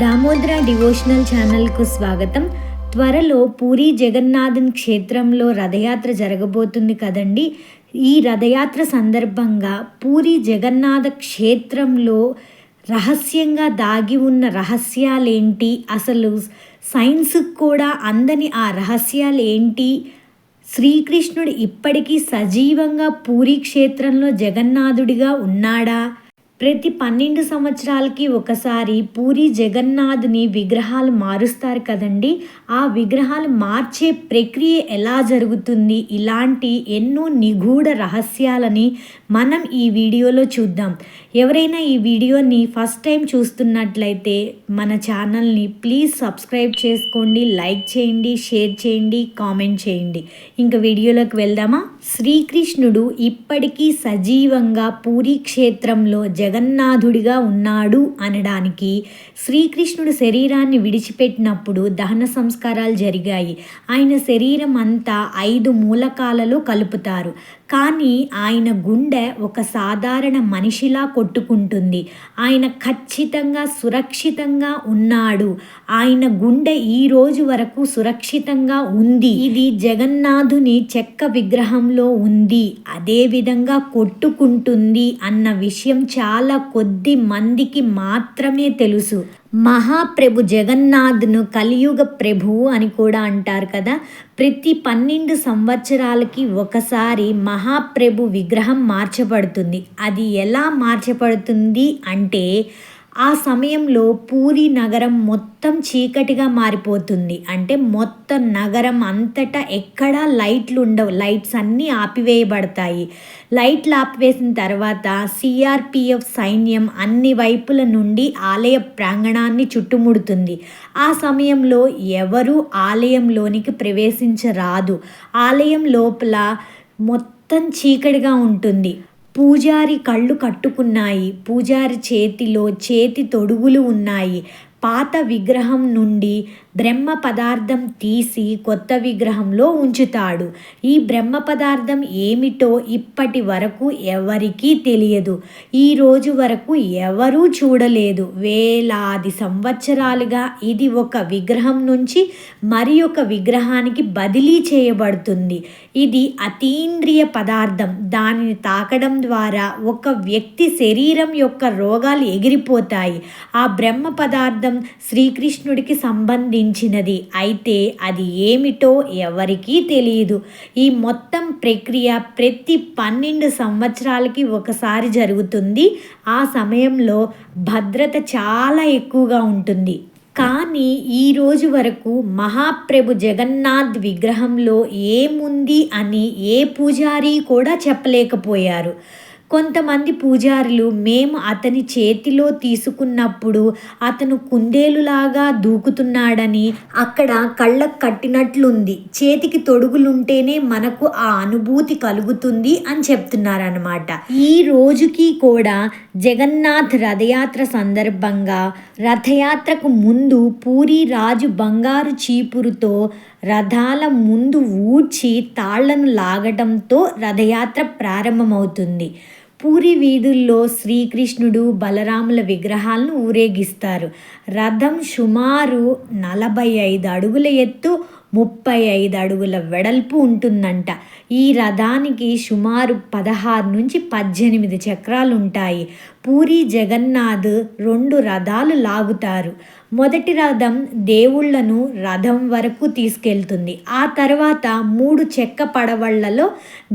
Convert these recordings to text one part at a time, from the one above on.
Damodara devotional ఛానల్కు స్వాగతం. త్వరలో పూరి జగన్నాథన్ క్షేత్రంలో రథయాత్ర జరగబోతుంది కదండి. ఈ రథయాత్ర సందర్భంగా పూరి జగన్నాథ క్షేత్రంలో రహస్యంగా దాగి ఉన్న రహస్యాలేంటి? అసలు సైన్స్కి కూడా అందని ఆ రహస్యాలు ఏంటి శ్రీకృష్ణుడు ఇప్పటికీ సజీవంగా పూరి క్షేత్రంలో జగన్నాథుడిగా ఉన్నాడా? ప్రతి పన్నెండు సంవత్సరాలకి ఒకసారి పూరి జగన్నాథుని విగ్రహాలు మారుస్తారు కదండి. ఆ విగ్రహాలు మార్చే ప్రక్రియ ఎలా జరుగుతుంది? ఇలాంటి ఎన్నో నిగూఢ రహస్యాలని మనం ఈ వీడియోలో చూద్దాం. ఎవరైనా ఈ వీడియోని ఫస్ట్ టైం చూస్తున్నట్లయితే మన ఛానల్ని ప్లీజ్ సబ్స్క్రైబ్ చేసుకోండి లైక్ చేయండి షేర్ చేయండి కామెంట్ చేయండి. ఇంకా వీడియోలోకి వెళ్దామా? శ్రీకృష్ణుడు ఇప్పటికీ సజీవంగా పూరి క్షేత్రంలో జగన్నాథుడిగా ఉన్నాడు అనడానికి శ్రీకృష్ణుడు శరీరాన్ని విడిచిపెట్టినప్పుడు దహన సంస్కారాలు జరిగాయి. ఆయన శరీరం అంతా ఐదు మూలకాలలో కలుపుతారు. కానీ ఆయన గుండె ఒక సాధారణ మనిషిలా కొట్టుకుంటుంది. ఆయన ఖచ్చితంగా సురక్షితంగా ఉన్నాడు. ఆయన గుండె ఈ రోజు వరకు సురక్షితంగా ఉంది. ఇది జగన్నాథుని చెక్క విగ్రహంలో ఉంది. అదే విధంగా కొట్టుకుంటుంది అన్న విషయం చాలా కొద్ది మందికి మాత్రమే తెలుసు. మహాప్రభు జగన్నాథ్ను కలియుగ ప్రభువు అని కూడా అంటారు కదా. ప్రతి పన్నెండు సంవత్సరాలకి ఒకసారి మహాప్రభు విగ్రహం మార్చబడుతుంది. అది ఎలా మార్చబడుతుంది అంటే ఆ సమయంలో పూరి నగరం మొత్తం చీకటిగా మారిపోతుంది. అంటే మొత్తం నగరం అంతటా ఎక్కడా లైట్లు ఉండవు. లైట్స్ అన్నీ ఆపివేయబడతాయి. లైట్లు ఆపివేసిన తర్వాత సిఆర్పిఎఫ్ సైన్యం అన్ని వైపుల నుండి ఆలయ ప్రాంగణాన్ని చుట్టుముడుతుంది. ఆ సమయంలో ఎవరు ఆలయంలోనికి ప్రవేశించరాదు. ఆలయం లోపల మొత్తం చీకటిగా ఉంటుంది. పూజారి కళ్ళు కట్టుకున్నాయి. పూజారి చేతిలో చేతి తొడుగులు ఉన్నాయి. పాత విగ్రహం నుండి బ్రహ్మ పదార్థం తీసి కొత్త విగ్రహంలో ఉంచుతాడు. ఈ బ్రహ్మ పదార్థం ఏమిటో ఇప్పటి వరకు ఎవరికీ తెలియదు. ఈ రోజు వరకు ఎవరూ చూడలేదు. వేలాది సంవత్సరాలుగా ఇది ఒక విగ్రహం నుంచి మరి ఒక విగ్రహానికి బదిలీ చేయబడుతుంది. ఇది అతీంద్రియ పదార్థం. దానిని తాకడం ద్వారా ఒక వ్యక్తి శరీరం యొక్క రోగాలు ఎగిరిపోతాయి. ఆ బ్రహ్మ పదార్థం శ్రీకృష్ణుడికి సంబంధించినది. అయితే అది ఏమిటో ఎవరికీ తెలియదు. ఈ మొత్తం ప్రక్రియ ప్రతి పన్నెండు సంవత్సరాలకి ఒకసారి జరుగుతుంది. ఆ సమయంలో భద్రత చాలా ఎక్కువగా ఉంటుంది. కానీ ఈ రోజు వరకు మహాప్రభు జగన్నాథ్ విగ్రహంలో ఏముంది అని ఏ పూజారి కూడా చెప్పలేకపోయారు. కొంతమంది పూజారులు మేము అతని చేతిలో తీసుకున్నప్పుడు అతను కుందేలులాగా దూకుతున్నాడని అక్కడ కళ్ళకు కట్టినట్లుంది. చేతికి తొడుగులుంటేనే మనకు ఆ అనుభూతి కలుగుతుంది అని చెప్తున్నారనమాట ఈ రోజుకి కూడా జగన్నాథ్ రథయాత్ర సందర్భంగా రథయాత్రకు ముందు పూరి రాజు బంగారు చీపురుతో రథాల ముందు ఊడ్చి తాళ్ళను లాగటంతో రథయాత్ర ప్రారంభమవుతుంది. పూరి వీధుల్లో శ్రీకృష్ణుడు బలరాముల విగ్రహాలను ఊరేగిస్తారు. రథం సుమారు నలభై ఐదు అడుగుల ఎత్తు ముప్పై ఐదు అడుగుల వెడల్పు ఉంటుందంట. ఈ రథానికి సుమారు పదహారు నుంచి పద్దెనిమిది చక్రాలు ఉంటాయి పూరి జగన్నాథ్ రెండు రథాలు లాగుతారు. మొదటి రథం దేవుళ్ళను రథం వరకు తీసుకెళ్తుంది. ఆ తర్వాత మూడు చెక్క పడవళ్ళలో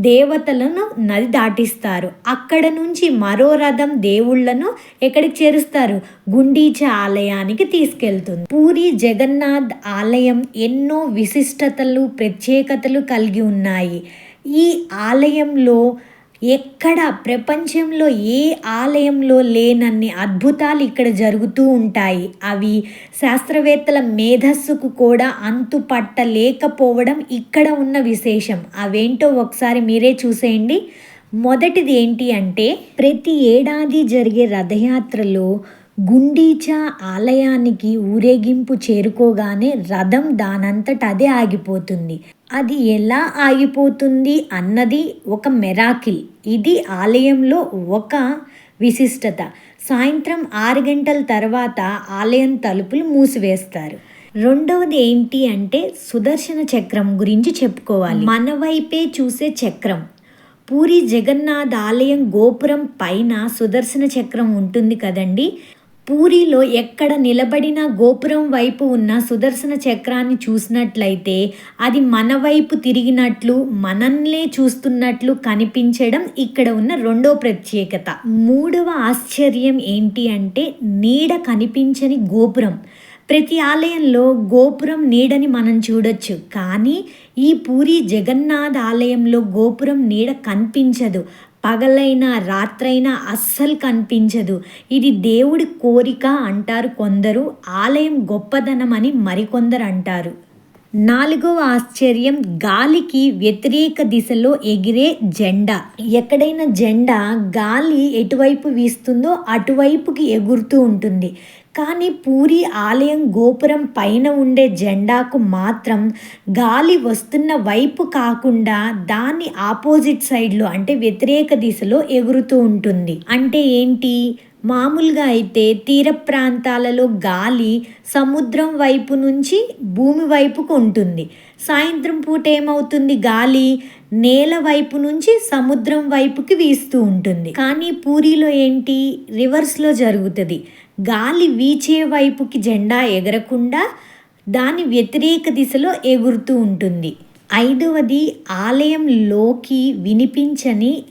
దేవతలను నది దాటిస్తారు. అక్కడ నుంచి మరో రథం దేవుళ్ళను ఎక్కడికి చేరుస్తారు? గుండీచ ఆలయానికి తీసుకెళ్తుంది. పూరి జగన్నాథ్ ఆలయం ఎన్నో విశిష్టతలు ప్రత్యేకతలు కలిగి ఉన్నాయి. ఈ ఆలయంలో ఎక్కడ ప్రపంచంలో ఏ ఆలయంలో లేనన్ని అద్భుతాలు ఇక్కడ జరుగుతూ ఉంటాయి. అవి శాస్త్రవేత్తల మేధస్సుకు కూడా అంతు పట్టలేకపోవడం ఇక్కడ ఉన్న విశేషం. అవేంటో ఒకసారి మీరే చూసేయండి. మొదటిది ఏంటి అంటే ప్రతి ఏడాది జరిగే రథయాత్రలో గుండీచా ఆలయానికి ఊరేగింపు చేరుకోగానే రథం దానంతట అదే ఆగిపోతుంది. అది ఎలా ఆగిపోతుంది అన్నది ఒక మెరాకిల్. ఇది ఆలయంలో ఒక విశిష్టత. సాయంత్రం ఆరు గంటల తర్వాత ఆలయం తలుపులు మూసివేస్తారు. రెండవది ఏంటి అంటే సుదర్శన చక్రం గురించి చెప్పుకోవాలి. మన వైపే చూసే చక్రం. పూరి జగన్నాథ్ ఆలయం గోపురం పైన సుదర్శన చక్రం ఉంటుంది కదండి. పూరిలో ఎక్కడ నిలబడిన గోపురం వైపు ఉన్న సుదర్శన చక్రాన్ని చూసినట్లయితే అది మన వైపు తిరిగినట్లు మనల్నే చూస్తున్నట్లు కనిపించడం ఇక్కడ ఉన్న రెండో ప్రత్యేకత. మూడవ ఆశ్చర్యం ఏంటి అంటే నీడ కనిపించని గోపురం. ప్రతి ఆలయంలో గోపురం నీడని మనం చూడొచ్చు. కానీ ఈ పూరి జగన్నాథ్ ఆలయంలో గోపురం నీడ కనిపించదు. పగలైనా రాత్రైనా అస్సలు కనిపించదు. ఇది దేవుడి కోరిక అంటారు కొందరు. ఆలయం గొప్పదనం అని మరికొందరు అంటారు. నాలుగవ ఆశ్చర్యం గాలికి వ్యతిరేక దిశలో ఎగిరే జెండా. ఎక్కడైనా జెండా గాలి ఎటువైపు వీస్తుందో అటువైపుకి ఎగురుతూ ఉంటుంది. కానీ పూరి ఆలయం గోపురం పైన ఉండే జెండాకు మాత్రం గాలి వస్తున్న వైపు కాకుండా దాన్ని ఆపోజిట్ సైడ్లో అంటే వ్యతిరేక దిశలో ఎగురుతూ ఉంటుంది. అంటే ఏంటి? మామూలుగా అయితే తీర ప్రాంతాలలో గాలి సముద్రం వైపు నుంచి భూమి వైపుకు ఉంటుంది. సాయంత్రం పూట ఏమవుతుంది? గాలి నేల వైపు నుంచి సముద్రం వైపుకి వీస్తూ ఉంటుంది. కానీ పూరిలో ఏంటి? రివర్స్లో జరుగుతుంది. గాలి వీచే వైపుకి జెండా ఎగరకుండా దాని వ్యతిరేక దిశలో ఎగురుతూ ఉంటుంది. ఐదవది ఆలయంలోకి వినిపించని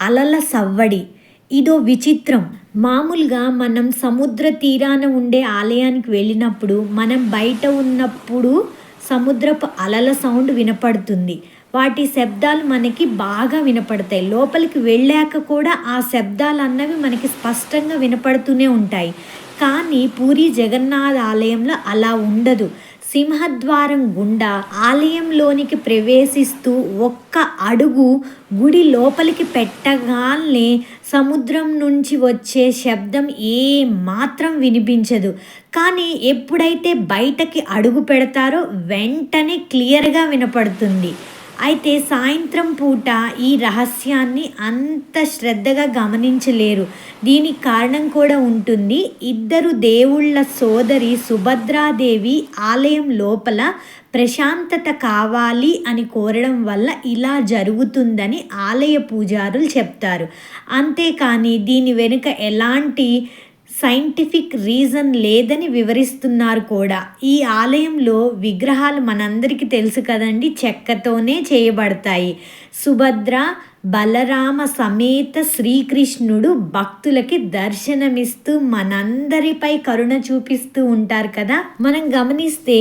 అలల సవ్వడి. ఇదో విచిత్రం. మామూలుగా మనం సముద్ర తీరాన ఉండే ఆలయానికి వెళ్ళినప్పుడు మనం బయట ఉన్నప్పుడు సముద్రపు అలల సౌండ్ వినపడుతుంది. వాటి శబ్దాలు మనకి బాగా వినపడతాయి. లోపలికి వెళ్ళాక కూడా ఆ శబ్దాలు అన్నవి మనకి స్పష్టంగా వినపడుతూనే ఉంటాయి. కానీ పూరి జగన్నాథ్ ఆలయంలో అలా ఉండదు. సింహద్వారం గుండా ఆలయంలోనికి ప్రవేశిస్తూ ఒక్క అడుగు గుడి లోపలికి పెట్టగానే సముద్రం నుంచి వచ్చే శబ్దం ఏ మాత్రం వినిపించదు. కానీ ఎప్పుడైతే బయటకి అడుగు పెడతారో వెంటనే క్లియర్గా వినపడుతుంది. అయితే సాయంత్రం పూట ఈ రహస్యాన్ని అంత శ్రద్ధగా గమనించలేరు. దీనికి కారణం కూడా ఉంటుంది. ఇద్దరు దేవుళ్ళ సోదరి సుభద్రాదేవి ఆలయం లోపల ప్రశాంతత కావాలి అని కోరడం వల్ల ఇలా జరుగుతుందని ఆలయ పూజారులు చెప్తారు. అంతేకాని దీని వెనుక ఎలాంటి సైంటిఫిక్ రీజన్ లేదని వివరిస్తున్నారు కూడా. ఈ ఆలయంలో విగ్రహాలు మనందరికీ తెలుసు కదండి చెక్కతోనే చేయబడతాయి. సుభద్ర బలరామ సమేత శ్రీకృష్ణుడు భక్తులకి దర్శనమిస్తూ మనందరిపై కరుణ చూపిస్తూ ఉంటారు కదా. మనం గమనిస్తే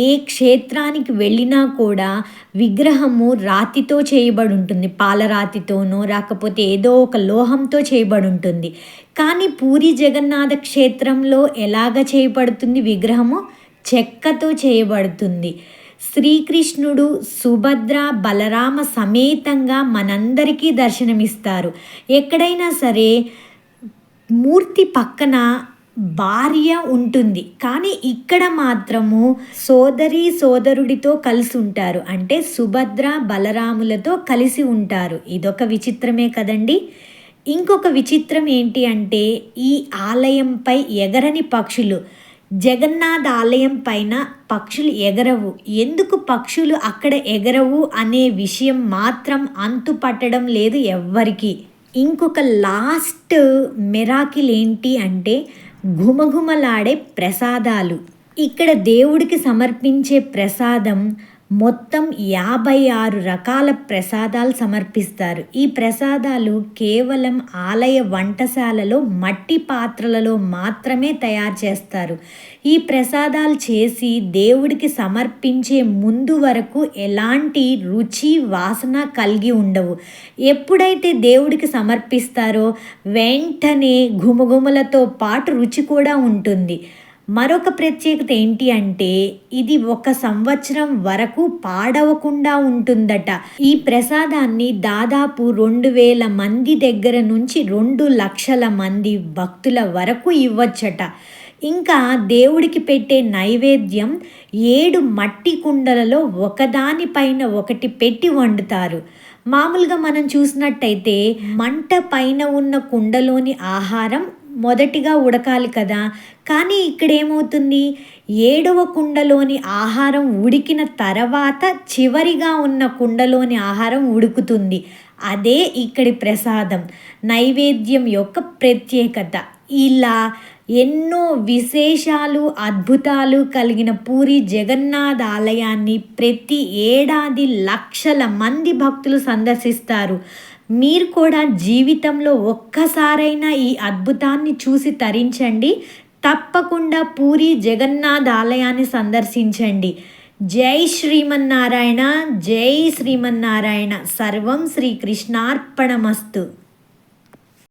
ఏ క్షేత్రానికి వెళ్ళినా కూడా విగ్రహము రాతితో చేయబడి ఉంటుంది పాలరాతితోనో రాకపోతే ఏదో ఒక లోహంతో చేయబడి ఉంటుంది కానీ పూరి జగన్నాథ క్షేత్రంలో ఎలాగ చేయబడుతుంది విగ్రహము? చెక్కతో చేయబడుతుంది. శ్రీకృష్ణుడు సుభద్ర బలరామ సమేతంగా మనందరికీ దర్శనమిస్తారు. ఎక్కడైనా సరే మూర్తి పక్కన భార్య ఉంటుంది. కానీ ఇక్కడ మాత్రము సోదరి సోదరుడితో కలిసి ఉంటారు. అంటే సుభద్ర బలరాములతో కలిసి ఉంటారు. ఇదొక విచిత్రమే కదండి. ఇంకొక విచిత్రం ఏంటి అంటే ఈ ఆలయంపై ఎగరని పక్షులు జగన్నాథ ఆలయం పైన పక్షులు ఎగరవు. ఎందుకు పక్షులు అక్కడ ఎగరవు అనే విషయం మాత్రం అంతు పట్టడం లేదు ఎవ్వరికి. ఇంకొక లాస్ట్ మెరాకిల్ ఏంటి అంటే ఘుమఘుమలాడే ప్రసాదాలు. ఇక్కడ దేవుడికి సమర్పించే ప్రసాదం మొత్తం యాభై ఆరు రకాల ప్రసాదాలు సమర్పిస్తారు. ఈ ప్రసాదాలు కేవలం ఆలయ వంటశాలలో మట్టి పాత్రలలో మాత్రమే తయారు చేస్తారు. ఈ ప్రసాదాలు చేసి దేవుడికి సమర్పించే ముందు వరకు ఎలాంటి రుచి వాసన కలిగి ఉండవు. ఎప్పుడైతే దేవుడికి సమర్పిస్తారో వెంటనే ఘుమఘుమలతో పాటు రుచి కూడా ఉంటుంది. మరొక ప్రత్యేకత ఏంటి అంటే ఇది ఒక సంవత్సరం వరకు పాడవకుండా ఉంటుందట. ఈ ప్రసాదాన్ని దాదాపు రెండు వేల మంది దగ్గర నుంచి రెండు లక్షల మంది భక్తుల వరకు ఇవ్వచ్చట. ఇంకా దేవుడికి పెట్టే నైవేద్యం ఏడు మట్టి కుండలలో ఒకదానిపైన ఒకటి పెట్టి వండుతారు. మామూలుగా మనం చూసినట్టయితే మంట పైన ఉన్న కుండలోని ఆహారం మొదటిగా ఉడకాలి కదా. కానీ ఇక్కడ ఏమవుతుంది ఏడవ కుండలోని ఆహారం ఉడికిన తర్వాత చివరిగా ఉన్న కుండలోని ఆహారం ఉడుకుతుంది. అదే ఇక్కడి ప్రసాదం. నైవేద్యం యొక్క ప్రత్యేకత. ఇలా ఎన్నో విశేషాలు అద్భుతాలు కలిగిన పూరి జగన్నాథ్ ఆలయాన్ని ప్రతి ఏడాది లక్షల మంది భక్తులు సందర్శిస్తారు. మీరు కూడా జీవితంలో ఒక్కసారైనా ఈ అద్భుతాన్ని చూసి తరించండి. తప్పకుండా పూరి జగన్నాథ్ ఆలయాన్ని సందర్శించండి. జై శ్రీమన్నారాయణ జై శ్రీమన్నారాయణ. సర్వం శ్రీకృష్ణార్పణమస్తు